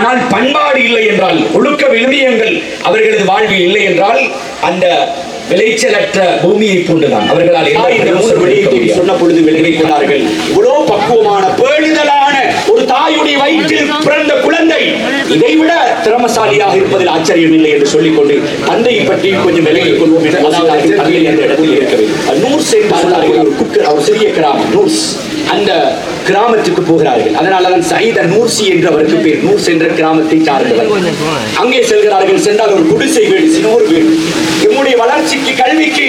ஆனால் பண்பாடு இல்லை என்றால் ஒழுக்க விழுமியங்கள் அவர்களது வாழ்வில் இல்லை என்றால் அந்த விளைச்சலற்ற பூமியை போன்றுதான் அவர்களால். சொன்ன பொழுது விளங்கிக் கொண்டார்கள் இவ்வளவு பக்குவமான பேணுதலான ஒரு தாயுடைய வயிற்றில் பிறந்த இதைவிட திறமசாலியாக இருப்பதில் ஆச்சரியம் இல்லை என்று சொல்லிக்கொண்டு தந்தையை பற்றி கொஞ்சம் விலகிக் கொள்வோம் என்று அதாவது தந்தை என்ற இடத்தில் இருக்கவே. நூர்ஸ் என்று ஒரு குக்கர் ஒரு சிறிய கிராமம் நூர்ஸ். அந்த கிராமத்துக்கு போகிறார்கள். அதனால தான் சைத நூர்சி என்று அவருக்கு பேர். நூர்ஸ் என்ற கிராமத்தை சார்ந்தவர். அங்கே செல்கிறார்கள். சென்றால் ஒரு குடிசை வீடு சின்னோர் வீடு. நம்முடைய வளர்ச்சிக்கு கல்விக்கு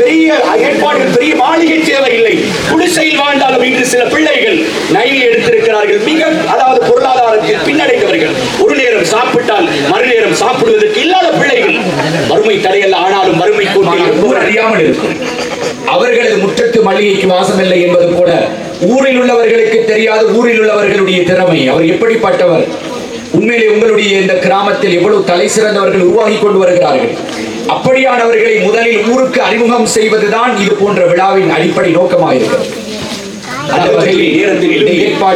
பெரிய ஏற்பாடுகள் பெரிய மாளிகை தேவையில்லை. குடிசையில் வாழ்ந்தாலும் இன்று சில பிள்ளைகள் நைனி எடுத்திருக்கிறார்கள். மிக அதாவது பொருளாதாரத்தில் பின்னடை பின்னடைந்தவர்கள் ஒரு நேரம் சாப்பிட்டால் மறுநேரம் சாப்பிடுவதற்கு இல்லாத பிள்ளைகள். வறுமை தடையல்ல ஆனாலும் வறுமை ஊர் அறியாமல் இருக்கும். அவர்களது முற்றத்து மளிகைக்கு வாசமில்லை என்பது போல ஊரில் உள்ளவர்களுக்கு தெரியாத ஊரில் உள்ளவர்களுடைய திறமை. அவர் எப்படிப்பட்டவர்? உண்மையிலே உங்களுடைய இந்த கிராமத்தில் எவ்வளவு தலை சிறந்தவர்கள் உருவாகி கொண்டு வருகிறார்கள். அப்படியானவர்களை முதலில் ஊருக்கு அறிமுகம் செய்வதுதான் இது போன்ற விழாவின் அடிப்படை நோக்கமாக இருக்கிறது அந்த வகையில்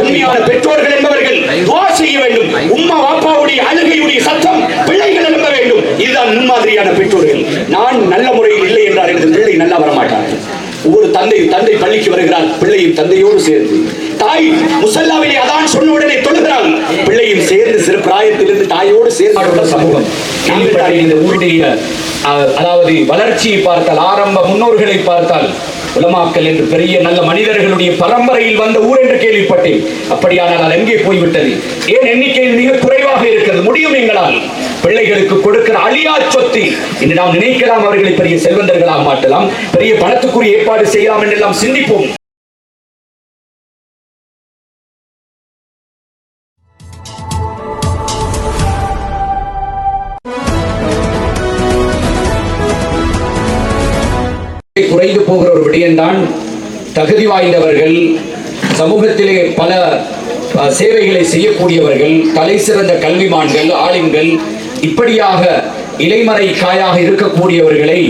உண்மையான பெற்றோர்கள் என்பவர்கள் துவா செய்ய வேண்டும். உம்மா வாப்பாவுடைய அழுகையுடைய சத்தம் பிள்ளைகள் எழுப்ப வேண்டும். இதுதான் முன்மாதிரியான பெற்றோர்கள். நான் நல்ல முறையில் இல்லை என்றால் எனது பிள்ளை நல்லா வரமாட்டார் ஒவ்வொரு தந்தை தந்தை பள்ளிக்கு வருகிறார். பிள்ளையும் தந்தையோடு சேர்ந்து. தாய் முசல்லாவிலே அதான் சொன்ன உடனே தொழுகிறாள். பிள்ளையும் சேர்ந்து சிறு பிராயத்திலிருந்து தாயோடு சேர்ந்து சமூகம். இந்த ஊருடைய அதாவது வளர்ச்சியை பார்த்தால் ஆரம்ப முன்னோர்களை பார்த்தால் உலமாக்கல் என்று பெரிய நல்ல மனிதர்களுடைய பரம்பரையில் வந்த ஊர் என்று கேள்விப்பட்டேன். அப்படியானால் அது எங்கே போய்விட்டது? ஏன் எண்ணிக்கையில் மிக குறைவாக இருக்கிறது? முடியும் எங்களால். பிள்ளைகளுக்கு கொடுக்கிற அழியா சொத்து. என்று நாம் நினைக்கலாம் அவர்களை பெரிய செல்வந்தர்களாக மாட்டலாம் பெரிய பணத்துக்குரிய ஏற்பாடு செய்யலாம் என்றெல்லாம் சிந்திப்போம். தகுதி வாய்ந்தவர்கள் சமூகத்திலே பல சேவைகளை செய்யக்கூடியவர்கள் தலை சிறந்த கல்விமான்கள் ஆளுங்கள் இப்படியாக இலைமறை காயாக இருக்கக்கூடியவர்களை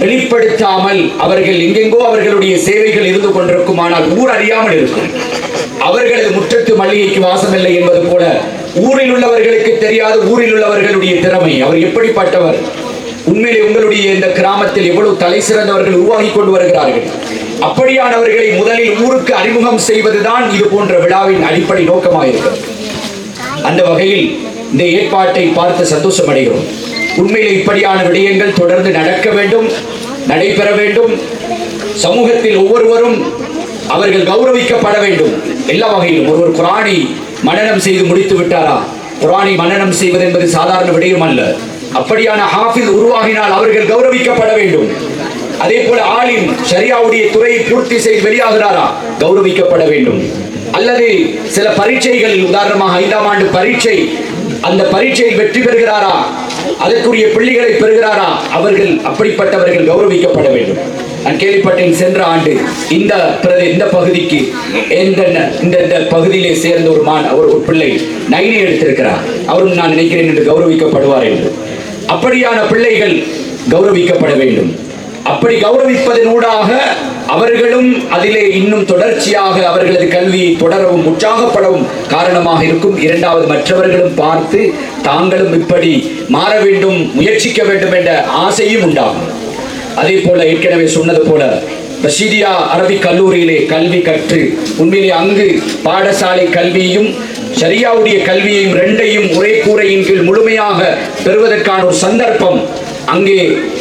வெளிப்படுத்தாமல் அவர்கள் எங்கெங்கோ அவர்களுடைய சேவைகள் இருந்து கொண்டிருக்கும் ஆனால் ஊர் அறியாமல் இருக்கும். அவர்களது முற்றத்து மல்லிகைக்கு வாசமில்லை என்பது போல ஊரில் உள்ளவர்களுக்கு தெரியாத ஊரில் உள்ளவர்களுடைய திறமை. அவர் எப்படிப்பட்டவர்? உண்மையிலே உங்களுடைய இந்த கிராமத்தில் எவ்வளவு தலை சிறந்தவர்கள் உருவாகி கொண்டு வருகிறார்கள்? அப்படியானவர்களை முதலில் ஊருக்கு அறிமுகம் செய்வதுதான் இது போன்ற விழாவின் அடிப்படை நோக்கமாயிருக்கும். அந்த வகையில் இந்த ஏற்பாட்டை பார்த்து சந்தோஷம் அடைகிறோம் உண்மையிலே இப்படியான விடயங்கள் தொடர்ந்து நடக்க வேண்டும் நடைபெற வேண்டும். சமூகத்தில் ஒவ்வொருவரும் அவர்கள் கௌரவிக்கப்பட வேண்டும். எல்லா வகையிலும். ஒருவர் குரானை மனநம் செய்து முடித்து விட்டாரா? குரானை மனனம் செய்வது என்பது சாதாரண விடயம் அல்ல அப்படியான ஹாஃபிஸ் உருவாகினால் அவர்கள் கௌரவிக்கப்பட வேண்டும். அதே போல ஆளின் சரியாவுடைய துறையை பூர்த்தி செய்து வெளியாகிறாரா? கௌரவிக்கப்பட வேண்டும். அல்லது சில பரீட்சைகள் உதாரணமாக ஐந்தாம் ஆண்டு பரீட்சை அந்த பரீட்சையில் வெற்றி பெறுகிறாரா? அதற்குரிய பிள்ளைகளை பெறுகிறாரா? அவர்கள் அப்படிப்பட்டவர்கள் கௌரவிக்கப்பட வேண்டும். நான் கேள்விப்பட்டேன் சென்ற ஆண்டு இந்த இந்த பகுதிக்கு இந்த இந்த இந்த பகுதியிலே சேர்ந்த ஒரு மான் அவர் ஒரு பிள்ளை நைனி எடுத்திருக்கிறார். அவரும் நான் நினைக்கிறேன் என்று கௌரவிக்கப்படுவார் என்று. அப்படியான பிள்ளைகள் கௌரவிக்கப்பட வேண்டும். அப்படி கௌரவிப்பதனூடாக அவர்களும் அதிலே இன்னும் தொடர்ச்சியாக அவர்களது கல்வி தொடரவும் உற்சாகப்படவும் காரணமாக இருக்கும். இரண்டாவது மற்றவர்களும் பார்த்து தாங்களும் இப்படி மாற வேண்டும் முயற்சிக்க வேண்டும் என்ற ஆசையும் உண்டாகும். அதே போல ஏற்கனவே சொன்னது போல பஷீதியா அரபி கல்லூரியிலே கல்வி கற்று உண்மையிலே அங்கு பாடசாலை கல்வியையும் சரியாவுடைய கல்வியையும் ரெண்டையும் ஒரே கூரையின் கீழ் முழுமையாக பெறுவதற்கான ஒரு சந்தர்ப்பம் அங்கே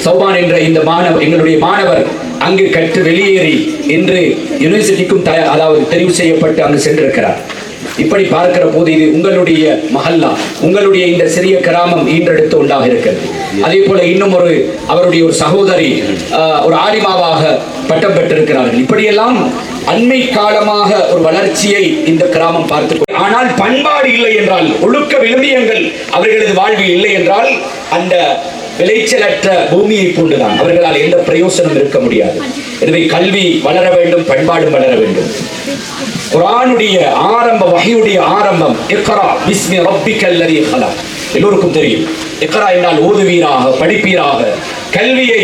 சௌபான் என்ற இந்த மாணவர் எங்களுடைய மாணவர் அங்கு கற்று வெளியேறி இன்று யூனிவர்சிட்டிக்கும் த அதாவது தெரிவு செய்யப்பட்டு அங்கு சென்றிருக்கிறார். இப்படி பார்க்கிற போது இது உங்களுடைய மஹல்லா உங்களுடைய இந்த சிறிய கிராமம் ஈன்றெடுத்து உண்டாக இருக்கிறது. அதே போல இன்னும் ஒரு அவருடைய ஒரு சகோதரி ஒரு ஆலிமாவாக பட்டம் பெற்றிருக்கிறார்கள். இப்படியெல்லாம் அண்மை காலமாக ஒரு வளர்ச்சியை இந்த கிராமம் பார்த்து ஆனால் பண்பாடு இல்லை என்றால் ஒழுக்க விழுமியங்கள் அவர்களது வாழ்வில் இல்லை என்றால் அந்த விளைச்சலற்ற பூமியை போன்றுதான் அவர்களால் எந்த பிரயோசனம் இருக்க முடியாது. எனவே கல்வி வளர வேண்டும் பண்பாடும் வளர வேண்டும். குரானுடைய ஆரம்ப வகையுடைய ஆரம்பம் எக்கரா விஸ்மி ரப்பிக்கல் லதி ஹலக். எல்லோருக்கும் தெரியும். எக்கரா என்றால் ஓதுவீராக படிப்பீராக. கல்வியை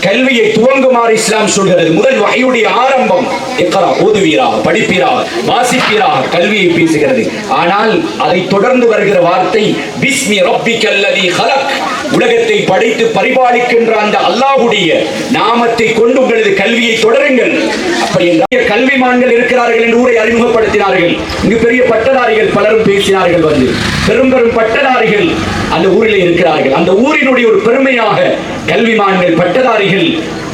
கல்வியை துவங்குமாறு இஸ்லாம் சொல்கிறது. முதல் வகையுடைய ஆரம்பம் எக்கரா ஓதுவீராக படிப்பீராக வாசிப்பீராக கல்வியை பேசுகிறது. ஆனால் அதை தொடர்ந்து வருகிற வார்த்தை பிஸ்மி ரப்பிக்கல்லதி ஹலக். உலகத்தை படைத்து பரிபாலிக்கின்ற அந்த அல்லாஹ்வுடைய நாமத்தை கொண்டு உங்களது கல்வியை தொடருங்கள். அப்படி என்றால் கல்விமான்கள் இருக்கிறார்கள் என்று ஊரை அறிமுகப்படுத்தினார்கள். இங்கு பெரிய பட்டதாரிகள் பலரும் பேசினார்கள் வந்து. பெரும் பெரும் பட்டதாரிகள் அந்த ஊரில் இருக்கிறார்கள். அந்த ஊரினுடைய ஒரு பெருமையாக கல்விமான்கள் பட்டதாரிகள்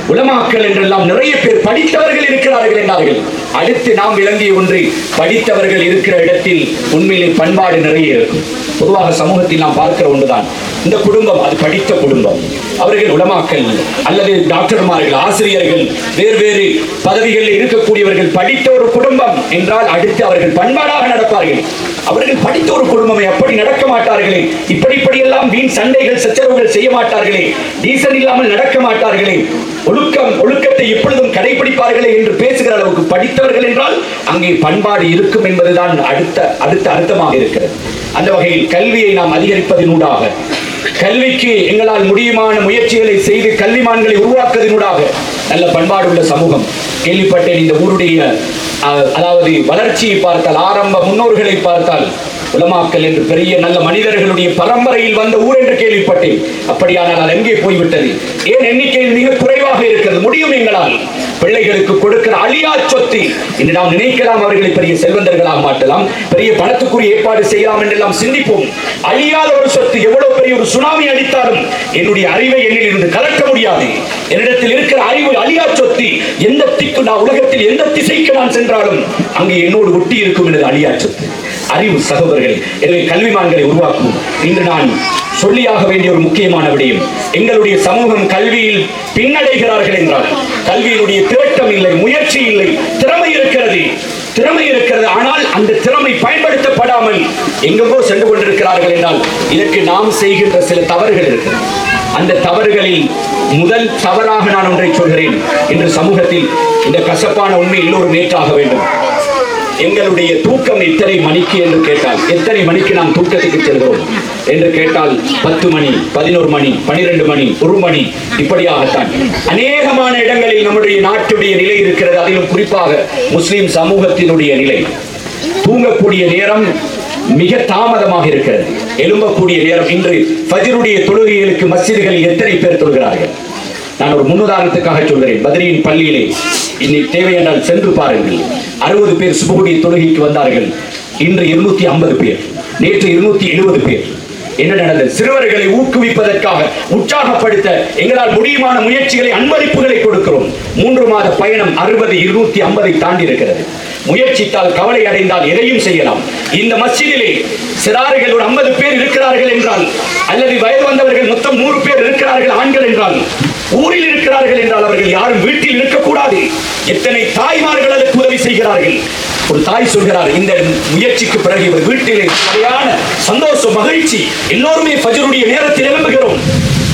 உலமாக்கள் என்றெல்லாம் நிறைய பேர் படித்தவர்கள் இருக்கிறார்கள் என்றார்கள். அடுத்து நாம் விளங்கிய ஒன்று படித்தவர்கள் இருக்கிற இடத்தில் உண்மையிலே பண்பாடு நிறைய இருக்கும். பொதுவாக சமூகத்தில் நாம் பார்க்கிற ஒன்றுதான். இந்த குடும்பம் அது படித்த குடும்பம். அவர்கள் உலமாக்கள் அல்லது டாக்டர்மார்கள் ஆசிரியர்கள் வேறு வேறு பதவிகளில் இருக்கக்கூடியவர்கள் படித்த ஒரு குடும்பம் என்றால் அடுத்து அவர்கள் பண்பாடாக நடப்பார்கள். அவர்கள் படித்த ஒரு குடும்பமே அப்படி நடக்க மாட்டார்களே. இப்படி இப்படியெல்லாம் வீண் சண்டைகள் சச்சரவுகள் செய்ய மாட்டார்களே. டீசல் இல்லாமல் நடக்க மாட்டார்களே. ஒழுக்கம் ஒழுக்கத்தை எப்பொழுதும் கடைபிடிப்பார்களே என்று பேசுகிற அளவுக்கு படித்தவர்கள் என்றால் அங்கே பண்பாடு இருக்கும் என்பதுதான் அடுத்த அடுத்த அர்த்தமாக இருக்கிறது. அந்த வகையில் கல்வியை நாம் அதிகரிப்பதனூடாக கல்விக்கு எங்களால் முடியுமான முயற்சிகளை செய்து கல்விமான்களை உருவாக்குவதனூடாக நல்ல பண்பாடுள்ள சமூகம். கேள்விப்பட்டேன் இந்த ஊருடைய அதாவது வளர்ச்சியை பார்த்தால் ஆரம்ப முன்னோர்களை பார்த்தால் உலமாக்கல் என்று பெரிய நல்ல மனிதர்களுடைய பரம்பரையில் வந்த ஊர் என்று கேள்விப்பட்டேன். அப்படியானால் அது எங்கே போய்விட்டது? ஏன் எண்ணிக்கையில் மிக குறைவாக இருக்கிறது? முடியும் எங்களால். பிள்ளைகளுக்கு கொடுக்கிற அழியா சொத்து. என்று நாம் நினைக்கலாம் அவர்களை பெரிய செல்வந்தர்களாக மாட்டலாம் பெரிய பணத்துக்குரிய ஏற்பாடு செய்யலாம் என்றெல்லாம் சிந்திப்போம். அழியாத ஒரு சொத்து எவ்வளவு ஒரு சுனாமி அடித்தாலும் என்னுடைய அறிவை என்னில் இருந்து கலக்க முடியாது. என்னிடத்தில் இருக்கிற அறிவு அழியா சொத்து எந்த திக்கு நான் உலகத்தில் எந்த திசைக்கு நான் சென்றாலும் அங்கே என்னோடு ஒட்டி இருக்கும் எனது அழியா சொத்து. அறிவு சகோதரர்கள் எனவே கல்விமான்களை உருவாக்கும் இன்று நான் சொல்லியாக வேண்டிய ஒரு முக்கியமான விடயம் எங்களுடைய சமூகம் கல்வியில் பின்னடைகிறார்கள் என்றால் கல்வியினுடைய திரட்டம் இல்லை முயற்சி இல்லை திறமை இருக்கிறது. திறமை இருக்கிறது. ஆனால் அந்த திறமை பயன்படுத்தப்படாமல் எங்கெங்கோ சென்று கொண்டிருக்கிறார்கள் என்றால் இதற்கு நாம் செய்கின்ற சில தவறுகள் இருக்கிறது அந்த தவறுகளில் முதல் தவறாக நான் ஒன்றை சொல்கிறேன். இன்று சமூகத்தில் இந்த கசப்பான உண்மை எல்லோரும் ஏற்றாக வேண்டும். எங்களுடைய தூக்கம் எத்தனை மணிக்கு என்று கேட்டால் எத்தனை மணிக்கு நாம் தூக்கத்துக்கு செல்கிறோம்? என்று கேட்டால் பத்து மணி பதினோரு மணி பனிரெண்டு மணி ஒரு மணி இப்படியாகத்தான். அநேகமான இடங்களில் நம்முடைய நாட்டுடைய நிலை இருக்கிறது. அதிலும் குறிப்பாக முஸ்லிம் சமூகத்தினுடைய நிலை. தூங்கக்கூடிய நேரம் மிக தாமதமாக இருக்கிறது. எழும்பக்கூடிய நேரம். இன்று ஃபஜ்ருடைய தொழுகைகளுக்கு மஸ்ஜிதுகளில் எத்தனை பேர் தொழுகிறார்கள்? நான் ஒரு முன்னுதாரணத்துக்காக சொல்கிறேன். பதிரியின் பள்ளியிலே இன்னைக்கு தேவையானால் சென்று பாருங்கள். அறுபது பேர் சுபகுடைய தொழுகைக்கு வந்தார்கள். இன்று இருநூத்தி ஐம்பது பேர். நேற்று இருநூத்தி எழுபது பேர். என்ன நடந்தது? சிறுவர்களை ஊக்குவிப்பதற்காக உற்சாகப்படுத்த எங்களால் முடியுமான முயற்சிகளை அன்பளிப்புகளை கொடுக்கிறோம். மூன்று மாத பயணம் அறுபது இருநூத்தி ஐம்பதை தாண்டி இருக்கிறது முயற்சித்தால் கவலை அடைந்தால் எதையும் செய்யலாம். இந்த மசிதிலே சிறார்கள் ஒரு ஐம்பது பேர் இருக்கிறார்கள் என்றால் அல்லது வயது வந்தவர்கள் மொத்தம் நூறு பேர் இருக்கிறார்கள் ஆண்கள் என்றால் ஊரில் இருக்கிறார்கள் என்றால் அவர்கள் யாரும் வீட்டில் இருக்கக்கூடாது. எத்தனை தாய்மார்கள் அதற்கு உதவி செய்கிறார்கள்? ஒரு தாய் சொல்கிறார் இந்த முயற்சிக்கு பிறகு இவர் வீட்டிலே சரியான சந்தோஷம் மகிழ்ச்சி எல்லோருமே பஜருடைய நேரத்தில் எழும்புகிறோம்.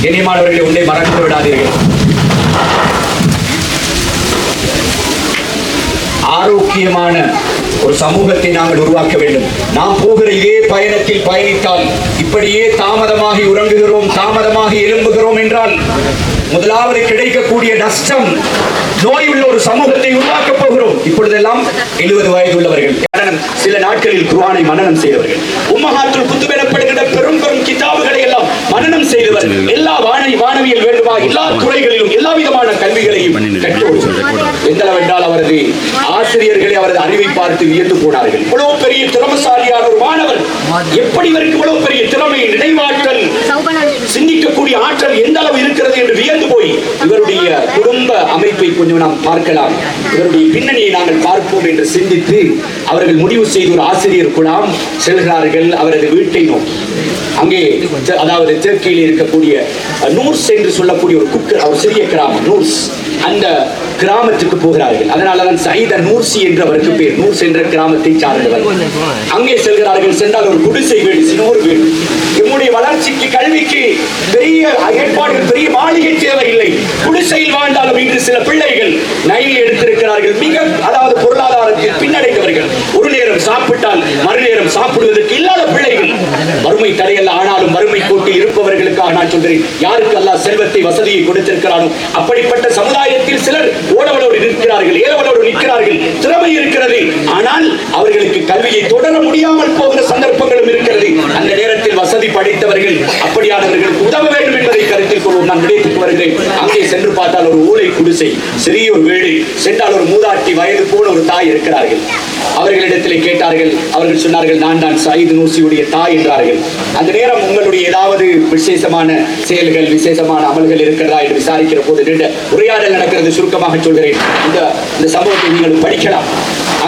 இனிமானவர்களை ஒன்றை மறந்து விடாதீர்கள். ஆரோக்கியமான ஒரு சமூகத்தை நாங்கள் உருவாக்க வேண்டும். நாம் போகிற இதே பயணத்தில் பயணித்தால் இப்படியே தாமதமாகி உறங்குகிறோம் தாமதமாகி எழும்புகிறோம் என்றால் முதலாவது கிடைக்கக்கூடிய நஷ்டம் நோய் உள்ள ஒரு சமூகத்தை உருவாக்க போகிறோம். இப்பொழுதெல்லாம் எழுபது வயது உள்ளவர்கள் சில நாட்களில் குர்ஆனை மனனம் செய்தவர்கள் உம்மஹாத்துல் குத்துப் எனப்படுகின்ற பெரும் பெரும் கிதாபுகளை எல்லாம் மனனம் செய்தவர் எல்லா வானை வானவியல் வேண்டுமா எல்லா துறைகளிலும் எல்லா விதமான கல்விகளையும் எந்தளவென்றால் அவரது ஆசிரியர்களை அவரது அறிவை பார்த்து வியந்து போனார்கள். இவ்வளவு பெரிய திறமசாலியான ஒரு மாணவர் எப்படி இவருக்கு இவ்வளவு பெரிய திறமை நினைவாற்றல் சிந்திக்கக்கூடிய ஆற்றல் எந்த அளவு இருக்கிறது என்று வியந்து போய் இவருடைய குடும்ப அமைப்பை கொஞ்சம் நாம் பார்க்கலாம். இவருடைய பின்னணியை நாங்கள் பார்ப்போம் என்று சிந்தித்து அவர்கள் முடிவு செய்து ஒரு ஆசிரியர் குழாம் செல்கிறார்கள் அவரது வீட்டை நோக்கி. அங்கே அதாவது தெற்கில் இருக்கக்கூடிய நூர்ஸ் என்று சொல்லக்கூடிய ஒரு குக்கர் ஒரு சிறிய கிராமம் நூர்ஸ். அந்த கிராமத்துக்கு போகிறார்கள். அதனால தான் சைத நூர்சி என்று அவருக்கு பேர். நூர்ஸ் என்ற கிராமத்தை சார்ந்தவர். அங்கே செல்கிறார்கள். சென்றால் ஒரு குடிசை வீடு சின்னோர் வீடு. நம்முடைய வளர்ச்சிக்கு கல்வி கல்விக்கு பெரிய ஏற்பாடுகள் பெரிய மாளிகை தேவையில்லை குடிசையில் வாழ்ந்தாலும் இன்று சில பிள்ளைகள் நைல் எடுத்திருக்கிறார்கள். மிக அதாவது பொருளாதாரத்தில் பின்னடைந்தவர்கள் ஒரு நேரம் சாப்பிட்டால் மறுநேரம் சாப்பிடுவதற்கு இல்லாத பிள்ளைகள். வறுமை தடையல்ல ஆனாலும் வறுமை கோட்டில் இருப்பவர்களுக்காக நான் சொல்கிறேன். யாருக்கு அல்லாஹ் செல்வத்தை வசதியை கொடுத்திருக்கிறானோ அப்படிப்பட்ட சமுதாயத்தில் சிலர் ஓடவளோடு நிற்கிறார்கள் ஏழவளோடு நிற்கிறார்கள் திறமை இருக்கிறது. ஆனால் அவர்களுக்கு கல்வியை தொடர முடியாமல் போகிற சந்தர்ப்பங்களும் இருக்கிறது. அந்த நேரத்தில் வசதி படைத்தவர்கள் அப்படியானவர்களுக்கு உதவ வேண்டும் என்பதை கருத்தில் கொள்வோம். நான் விடயத்துக்கு வருகிறேன். அங்கே சென்று பார்த்தால் ஒரு ஊழை குடிசை சிறிய ஒரு வீடு சென்றால் ஒரு மூதாட்டி வயது போல ஒரு தாய் இருக்கிறார்கள். அவர்களிடத்தில் கேட்டார்கள் அவர்கள் சொன்னார்கள் நான் தான் சயீது நூசியுடைய தாய் என்றார்கள். அந்த நேரம் உங்களுடைய ஏதாவது விசேஷமான செயல்கள் விசேஷமான அமல்கள் இருக்கிறதா என்று விசாரிக்கிற போது நீண்ட உரையாடல் நடக்கிறது சுருக்கமாக சொல்கிறேன். இந்த இந்த சம்பவத்தை நீங்கள் படிக்கலாம்.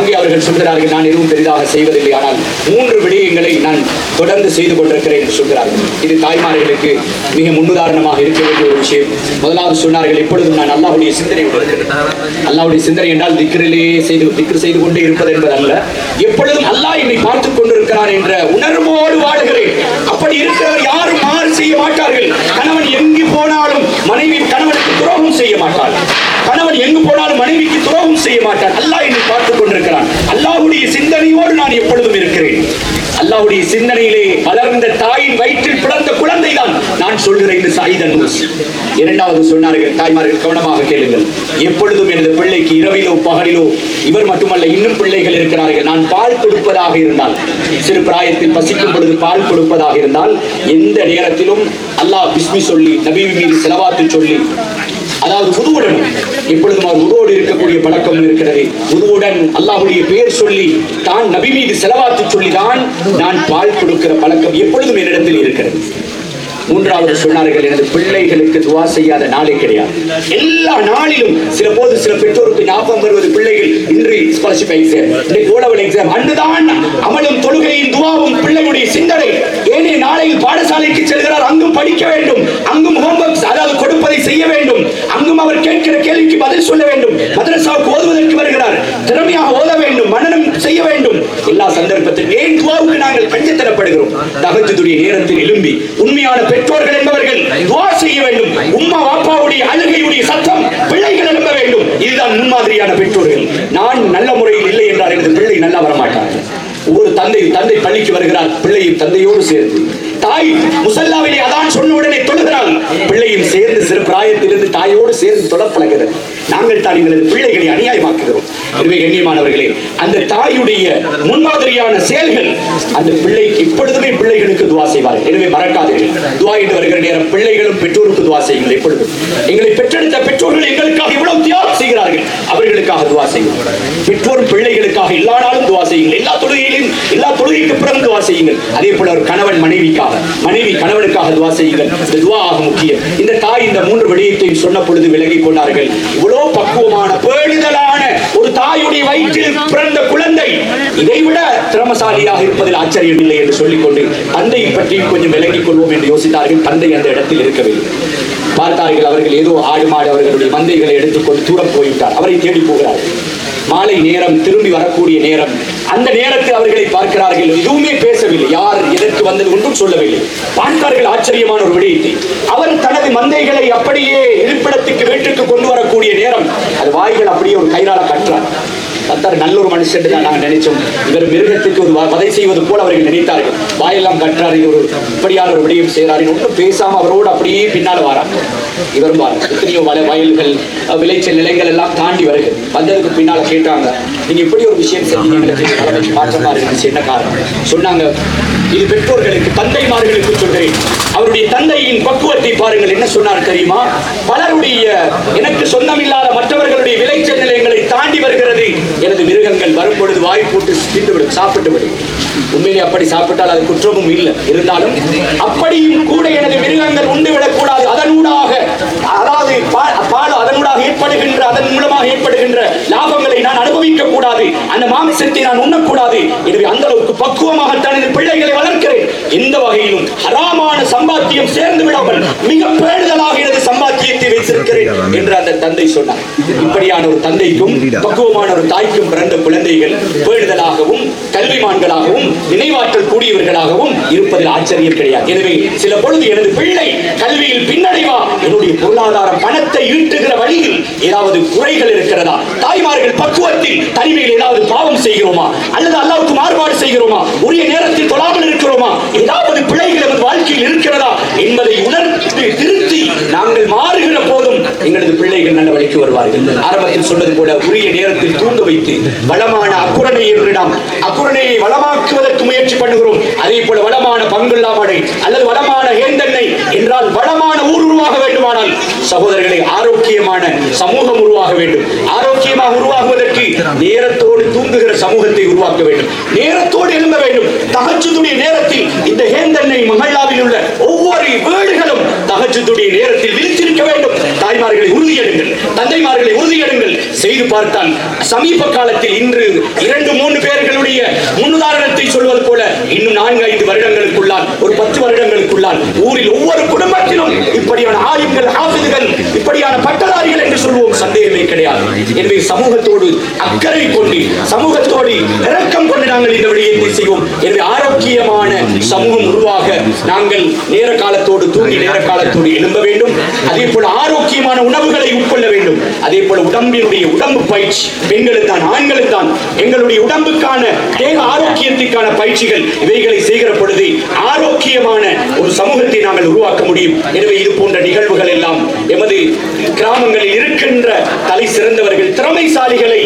அங்கே அவர்கள் சொல்கிறார்கள் நான் எதுவும் பெரிதாக செய்வதில்லை ஆனால் மூன்று விடயங்களை நான் தொடர்ந்து செய்து கொண்டிருக்கிறேன் என்று சொல்கிறார்கள். இது தாய்மார்களுக்கு மிக முன்னுதாரணமாக இருக்க வேண்டிய ஒரு விஷயம். முதலாவது சொன்னார்கள் எப்பொழுதும் நான் அல்லாவுடைய சிந்தனை அல்லாவுடைய சிந்தனை என்றால் திக்ரிலே செய்து திக்ர் செய்து கொண்டே இருப்பது என்பது அல்ல. எப்பொழுதும் அல்லாஹ் என்னை பார்த்துக் கொண்டிருக்கிறான் என்ற உணர்வோடு வாடுகிறேன் அப்படி இருக்கிறவர் யாரும் மாறு செய்ய மாட்டார்கள். கணவன் எங்கு போனாலும் மனைவி கணவனுக்கு துரோகம் செய்ய மாட்டார் கணவன் எங்கு போனாலும் மனைவி துரோகம் செய்ய மாட்டான் அல்லாஹ் என்னை பார்த்துக் கொண்டிருக்கிறான் அல்லாஹ்வுடைய சிந்தனையோடு நான் எப்பொழுதும் இருக்கிறேன் அல்லாவுடைய சிந்தனையிலே வளர்ந்த தாயின் வயிற்றில் பிறந்த குழந்தை தான் நான் சொல்கிறேன் என்று சாயிதன் இரண்டாவது சொன்னார்கள் தாய்மார்கள் கவனமாக கேளுங்கள். எப்பொழுதும் எனது பிள்ளைக்கு இரவிலோ பகலிலோ இவர் மட்டுமல்ல இன்னும் பிள்ளைகள் இருக்கிறார்கள். நான் பால் கொடுப்பதாக இருந்தால் சிறு பிராயத்தில் பசிக்கும் பொழுது பால் கொடுப்பதாக இருந்தால் எந்த நேரத்திலும் அல்லாஹ் பிஸ்மி சொல்லி நபி மீது செலவாத்து சொல்லி அதாவது உதுவுடன் இப்பொழுதும் அவர் உதுவோடு இருக்கக்கூடிய பழக்கம் இருக்கிறது. உதுவுடன் அல்லாஹுடைய பெயர் சொல்லி தான் நபி மீது செலவாத்து சொல்லிதான் நான் பால் கொடுக்கிற பழக்கம் எப்பொழுதும் என்னிடத்தில் இருக்கிறது. மூன்றாவது சொன்னார்கள் எனது பிள்ளைகளுக்கு துவா செய்யாத நாளே கிடையாது. எல்லா நாளிலும் சில போது சில பெற்றோருக்கு ஞாபகம் வருவது பிள்ளைகள் இன்று ஸ்காலர்ஷிப் எக்ஸாம் இன்னைக்கு ஓலவல் எக்ஸாம் அன்றுதான் அமலும் தொழுகையின் துவாவும் பிள்ளைகளுடைய சிந்தனை. ஏனே நாளையில் பாடசாலைக்கு செல்கிறார் அங்கும் படிக்க வேண்டும். அங்கும் ஹோம்ஒர்க்ஸ் அதாவது கொடுப்பதை செய்ய வேண்டும். அங்கும் அவர் கேட்கிற கேள்விக்கு பதில் சொல்ல வேண்டும். மதரசாவுக்கு ஓதுவதற்கு வருகிறார். திறமையாக ஓத வேண்டும் மன்னனம் செய்ய வேண்டும். எல்லா சந்தர்ப்பத்திலும் ஏன் துவாவுக்கு நாங்கள் கஞ்சத்தனப்படுகிறோம் தகஜத்துடைய நேரத்தில் எழும்பி உண்மையான பெற்றோர்கள் என்பவர்கள் துவா செய்ய வேண்டும். உம்மா வாப்பாவுடைய அழுகையுடைய சத்தம் பிள்ளைகள் எழும்ப வேண்டும். இதுதான் முன்மாதிரியான பெற்றோர்கள். நான் நல்ல முறையில் இல்லை என்றால் எனது பிள்ளை நல்லா வரமாட்டார் ஒவ்வொரு தந்தை பள்ளிக்கு வருகிறார். பிள்ளையும் தந்தையோடு சேர்ந்து. தாய் முசல்லாவிலே அதான் சொன்ன உடனே தொழுகிறாள். பிள்ளையும் சேர்ந்து சிறு பிராயத்திலிருந்து தாயோடு சேர்ந்து தொழ நாங்கள் தான் எங்களது பிள்ளைகளை அநியாயமாக்குகிறோம். எனவே கண்ணியமானவர்களே அந்த தாயுடைய முன்மாதிரியான செயல்கள் அந்த பிள்ளைக்கு இப்பொழுதுமே பிள்ளைகளுக்கு துவா செய்வார்கள். எனவே மறக்காதீர்கள். துவா என்று வருகிற நேரம் பிள்ளைகளும் பெற்றோருக்கு துவா செய்யுங்கள் எப்பொழுதும். எங்களை பெற்றெடுத்த பெற்றோர்கள் எங்களுக்காக இவ்வளவு தியாகம் செய்கிறார்கள். அவர்களுக்காக துவா செய்யுங்கள். பெற்றோரும் பிள்ளைகளுக்காக எல்லா நாளும் துவா செய்யுங்கள். எல்லா தொழுகையிலும் எல்லா தொழுகைக்கு பிறகு துவா செய்யுங்கள். அதே போல ஒரு கணவன் மனைவிக்காக மனைவி கணவனுக்காக துவா செய்யுங்கள். இந்த துவா ஆக முக்கியம். இந்த தாய் இந்த மூன்று விடயத்தையும் சொன்ன பொழுது விலகி கொண்டார்கள். இவ்வளவு பக்குவமான பேணுதலான ஒரு தாயுடைய வயிற்றில் பிறந்த குழந்தை இதைவிட திறமசாலியாக இருப்பதில் ஆச்சரியம் இல்லை என்று சொல்லிக்கொண்டு தந்தையை பற்றி கொஞ்சம் விலகிக் கொள்வோம் என்று யோசித்தார்கள். தந்தை அந்த இடத்தில் இருக்கவில்லை. பார்த்தார்கள் அவர்கள் ஏதோ ஆடு மாடு அவர்களுடைய மந்தைகளை எடுத்துக்கொண்டு தூரம் போய்விட்டார். அவரை தேடி போகிறார்கள். மாலை நேரம் திரும்பி வரக்கூடிய நேரம். அந்த நேரத்தில் அவர்களை பார்க்கிறார்கள். எதுவுமே பேசவில்லை. யார் எதற்கு வந்தது ஒன்றும் சொல்லவில்லை. பார்த்தார்கள் ஆச்சரியமான ஒரு விடயத்தை. அவர் தனது மந்தைகளை அப்படியே இருப்பிடத்துக்கு வீட்டுக்கு கொண்டு வரக்கூடிய நேரம். அது வாய்கள் அப்படியே ஒரு கயிறால கற்றார் கத்தார் நல்ல ஒரு மனுஷன் தான் நாங்கள் நினைச்சோம். இவர் மிருகத்துக்கு ஒரு வதை செய்வது போல அவர்கள் நினைத்தார்கள். வாயெல்லாம் கற்றார் ஒரு இப்படியான ஒரு விடயம் செய்கிறார். ஒன்றும் பேசாம அவரோடு அப்படியே பின்னால் வாராங்க இவர் எத்தனையோ வலை வயல்கள் விளைச்சல் நிலங்கள் எல்லாம் தாண்டி வருகிறது. வந்ததுக்கு பின்னால் கேட்டாங்க நீங்க இப்படி ஒரு விஷயம் செஞ்சீங்க. மாற்றமா இருந்துச்சு. என்ன காரணம்? சொன்னாங்க இது பெற்றோர்களுக்கு தந்தைமார்களுக்கு சொல்கிறேன் அவருடைய தந்தையின் பக்குவத்தை பாருங்கள். என்ன சொன்னார் தெரியுமா? பலருடைய எனக்கு சொந்தமில்லாத மற்றவர்களுடைய விளைச்சல் நிலையங்களை தாண்டி வருகிறது. அல்லது மிருகங்கள் வரும் பொழுது வாய் போட்டு தின்றுவிடும் சாப்பிட்டு விடும் உண்மையிலே அப்படி சாப்பிட்டால் அது குற்றமும் இல்லை. இருந்தாலும் அப்படியும் கூட எனது மிருகங்கள் உண்டு விடக்கூடாது அதனூடாக அதாவது பா- பால் அதனூடாக ஏற்படுகின்ற அதன் மூலமாக ஏற்படுகின்ற லாபங்களை நான் கூடாது அந்த மாமிசத்தை நான் உண்ணக்கூடாது. எனவே அந்த அளவுக்கு பக்குவமாகத்தான் இந்த பிள்ளைகளை வளர்க்கிறேன். எந்த வகையிலும் ஹராமான சம்பாத்தியம் சேர்ந்து விடாமல் மிக பேடுதலாக எனது சம்பாத்தியத்தை வைத்திருக்கிறேன் என்று அந்த தந்தை சொன்னார். இப்படியான ஒரு தந்தைக்கும் பக்குவமான ஒரு தாய்க்கும் பிறந்த குழந்தைகள் பேடுதலாகவும் கல்விமான்களாகவும் நினைவாற்றல் கூடியவர்களாகவும் இருப்பதில் ஆச்சரியம் கிடையாது. எனவே சில பொழுது எனது பிள்ளை கல்வியில் பின்னடைவா? என்னுடைய பொருளாதார பணத்தை ஈட்டுகிற வழியில் ஏதாவது குறைகள் இருக்கிறதா? தாய்மார்கள் பக்குவத்தை பக்குவத்தில் தனிமையில் ஏதாவது பாவம் செய்கிறோமா? அல்லது அல்லாவுக்கு மாறுபாடு செய்கிறோமா? உரிய நேரத்தில் தொழாமல் இருக்கிறோமா? ஏதாவது பிள்ளைகள் நமது வாழ்க்கையில் இருக்கிறதா என்பதை உணர்ந்து திருத்தி நாங்கள் மா எங்களது பிள்ளைகள் நல்ல வழிக்கு வருவார்கள். ஆரம்பத்தில் சொன்னது போல உரிய நேரத்தில் தூங்க வைத்து வளமான அக்குரணை என்று நாம் அக்குரணையை வளமாக்குவதற்கு முயற்சி பண்ணுகிறோம். அதே போல வளமான பங்குள்ளாமடை அல்லது வளமான ஏந்தெண்ணை என்றால் வளமான ஊர் உருவாக வேண்டுமானால் சகோதரர்களை ஆரோக்கியமான சமூகம் உருவாக வேண்டும். ஆரோக்கியமாக உருவாகுவதற்கு நேரத்தோடு தூங்குகிற சமூகத்தை உருவாக்க வேண்டும். நேரத்தோடு எழும்ப வேண்டும். தகச்சுடைய நேரத்தில் இந்த ஏந்தெண்ணை மகளாவில் உள்ள ஒவ்வொரு வீடுகளும் தகச்சுடைய நேரத்தில் விழித்திருக்க வேண்டும். தாய்மார்களை உறுதியெடுங்கள். தந்தைமார்களை உறுதியெடுங்கள். செய்து பார்த்தால் சமீப காலத்தில் இன்று இரண்டு மூன்று பேர்களுடைய முன்னுதாரணத்தை சொல்வது போல இன்னும் நான்கு ஐந்து வருடங்களுக்குள்ளால் ஒரு பத்து வருடங்களுக்குள்ளால் ஊரில் ஒவ்வொரு குடும்பத்திலும் இப்படியான ஆயுங்கள் ஆபிதுகள் இப்படியான பட்டதாரிகள் சொல்வோம் சந்தேகமே கிடையாது. எனவே சமூகத்தோடு அக்கறை கொண்டு சமூகத்தோடு இறக்கம் கொண்டு நாங்கள் இந்த விடயத்தை செய்வோம். எனவே ஆரோக்கியமான சமூகம் உருவாக நாங்கள் நேர காலத்தோடு தூங்கி நேர காலத்தோடு எழும்ப வேண்டும். அதே போல ஆரோக்கியமான உணவுகளை உட்கொள்ள வேண்டும். அதே போல உடம்பினுடைய உடம்பு பயிற்சி பெண்களுக்கு தான் ஆண்களுக்கு தான் எங்களுடைய உடம்புக்கான தேக ஆரோக்கியத்திற்கான பயிற்சிகள் இவைகளை செய்கிற பொழுது ஆரோக்கியமான ஒரு சமூகத்தை நாங்கள் உருவாக்க முடியும். எனவே இது போன்ற நிகழ்வுகள் எல்லாம் எமது கிராமங்களில் இருக்கின்ற தலை சிறந்தவர்கள் திறமைசாலிகளை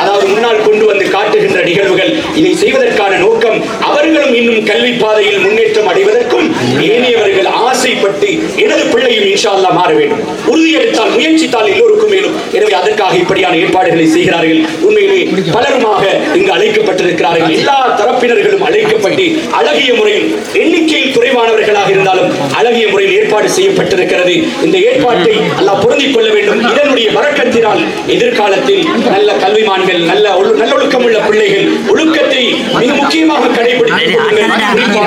அதாவது முன்னால் கொண்டு வந்து காட்டுகின்ற நிகழ்வுகள் இதை செய்வதற்கான நோக்கம் அவர்களும் இன்னும் கல்வி பாதையில் முன்னேற்றம் அடைவதற்கும் ஏனையவர்கள் ஆசைப்பட்டு எனது பிள்ளையும் இன்ஷா மாற வேண்டும். உறுதியெடுத்தால் முயற்சித்தால் எல்லோருக்கும் மேலும். எனவே அதற்காக இப்படியான ஏற்பாடுகளை செய்கிறார்கள். உண்மையிலே பலருமாக இங்கு அழைக்கப்பட்டிருக்கிறார்கள். எல்லா தரப்பினர்களும் அழைக்கப்பட்டு அழகிய முறையில் எண்ணிக்கையில் குறைவானவர்களாக இருந்தாலும் அழகிய முறையில் ஏற்பாடு செய்யப்பட்டிருக்கிறது. இந்த ஏற்பாட்டை அல்லாஹ் பொருந்திக் கொள்ள வேண்டும். இதனுடைய வரக்கத்தினால் எதிர்காலத்தில் நல்ல கல்விமான்கள் நல்ல ஒழு- நல்லொழுக்கம் உள்ள பிள்ளைகள் ஒழுக்கத்தை மிக முக்கியமாக கடைபிடித்து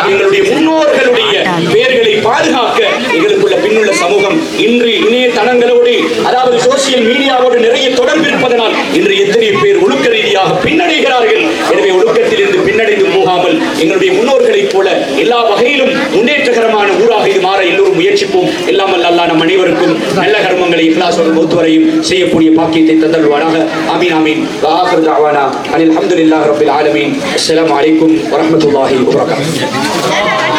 எங்களுடைய முன்னோர்களுடைய பெயர்களை பாதுகாக்க எங்களுக்குள்ள பின்னுள்ள சமூகம் இன்று இணையதளங்களோடு அதாவது சோசியல் மீடியாவோடு நிறைய தொடர்பு இருப்பதனால் இன்று எத்தனை பேர் ஒழுக்க ரீதியாக பின்னடைகிறார்கள். எனவே ஒழுக்கத்திலிருந்து பின்னடைந்து போகாமல் எங்களுடைய முன்னோர்களைப் போல எல்லா வகையிலும் முன்னேற்றகரமான ஊராக இது மாற எல்லோரும் முயற்சிப்போம். எல்லாம் அல்ல அல்லாஹ் நம் அனைவருக்கும் நல்ல கர்மங்களை இஹ்லாஸோடு ஒத்துவரையும் செய்யக்கூடிய பாக்கியத்தை தந்தல்வானாக ஆமீன் ஆமீன். வாஹிர் தாவானா அனில் அஹமதுல்லாஹ் ரபில் ஆலமீன். அஸ்லாம் வலைக்கும் வரமத்துல்லாஹி வபரகாத்துஹு.